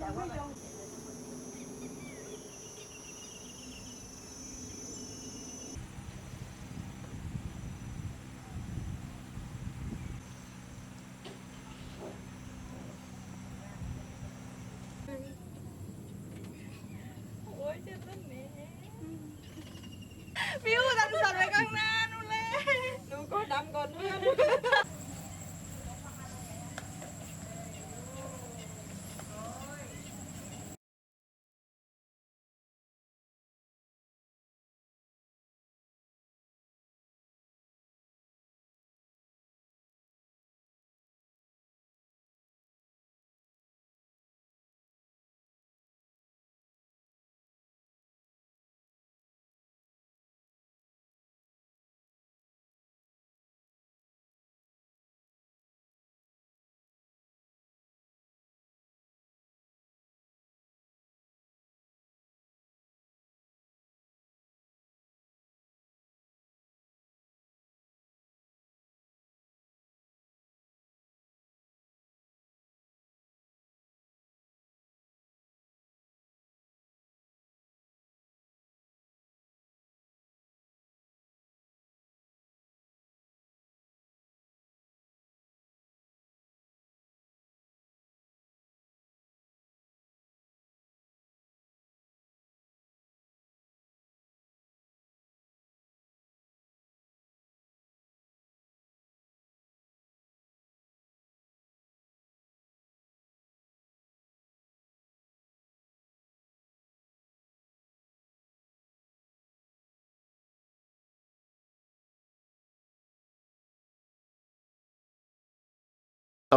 Sẽ quay.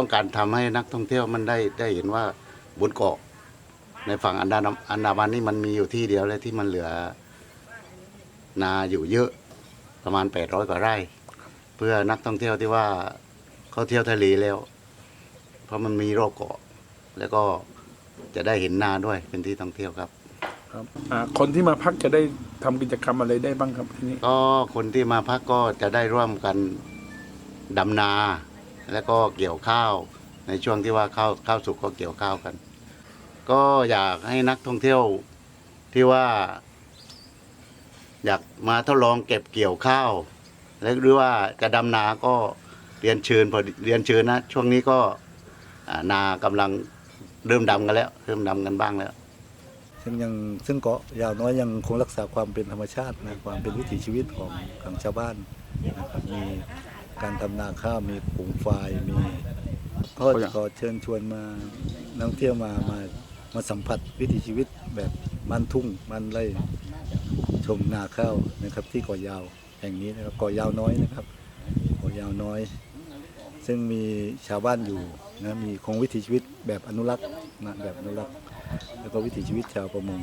ต้องการทำให้นักท่องเที่ยวมันได้ได้เห็นว่าบนเกาะ ในฝั่งอันดาอันดามันนี่มันมีอยู่ที่เดียวเลยที่มันเหลือนาอยู่เยอะประมาณ 800 กว่าไร่ เพื่อนักท่องเที่ยวที่ว่าเขาเที่ยวทะเลแล้ว เพราะมันมีรอบเกาะ แล้วก็จะได้เห็นนาด้วยเป็นที่ท่องเที่ยวครับครับอ่าคนที่มาพักจะได้ทำกิจกรรมอะไรได้บ้างครับที่นี่ก็คนที่มาพักก็จะได้ร่วมกันดำนา แล้วก็เกี่ยวข้าวในช่วงที่ว่าข้าวข้าวสุกก็เกี่ยวข้าวกัน ก็อยากให้นักท่องเที่ยวที่ว่า อยากมาทดลองเก็บเกี่ยวข้าวแล้วหรือว่าจะดำนาก็เรียนเชิญพอเรียนเชิญนะช่วงนี้ก็นากำลังเริ่มดำกันแล้ว เริ่มดำกันบ้างแล้ว ซึ่งยังซึ่งเกาะยาวน้อยยังคงรักษาความเป็นธรรมชาตินะความเป็นวิถีชีวิตของของชาวบ้านนะครับมี การทำนาข้าวมีปลูกฝายมีก็ขอเชิญชวนมานักท่องเที่ยวมามามาสัมผัสวิถีชีวิตแบบบ้านทุ่งบ้านไร่ชมนาข้าวนะครับ ที่เกาะยาวแห่งนี้นะครับเกาะยาวน้อยนะครับเกาะยาวน้อย ซึ่งมีชาวบ้านอยู่นะมีคงวิถีชีวิตแบบอนุรักษ์นะแบบอนุรักษ์ แล้วก็วิถีชีวิตชาวประมง